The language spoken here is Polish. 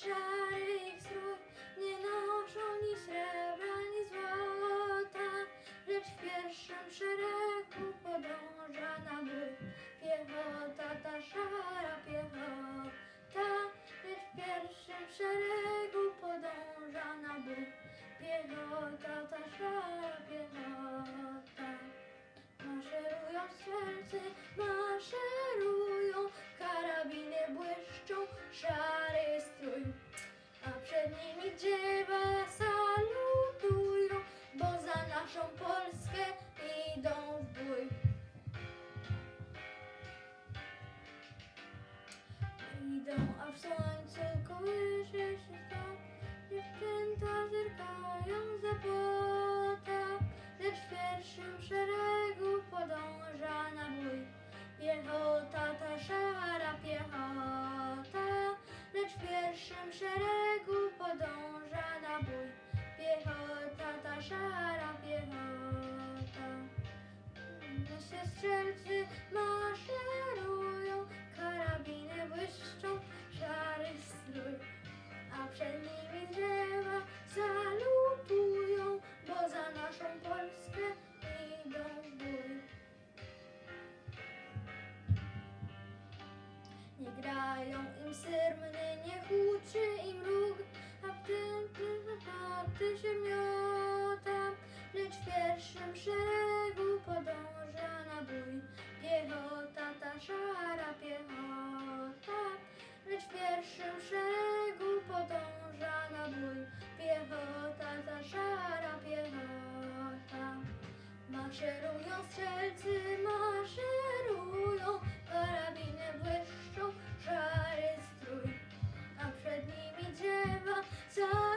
szary ich strój, nie noszą ni srebra, ni złota, lecz w pierwszym szeregu podąża na bój. Piechota, ta szara piechota, lecz w pierwszym szeregu podąża na bój. Piechota, ta szara piechota. Maszerują strzelcy, A w słońcu kołysze się stąd, dziewczęta zerkają za płota, lecz w pierwszym szeregu podąża na bój. Piechota, ta szara piechota, lecz w pierwszym szeregu podąża na bój. Piechota, ta szara piechota. Nasze strzelcy maszerują, grają im syrmny, nie huczy im róg, a wtedy się miota, lecz w pierwszym szeregu podąża na bój. Piechota, ta szara piechota, lecz w pierwszym szeregu podąża na bój. Piechota, ta szara piechota. Maszerują strzelcy, maszerują, time.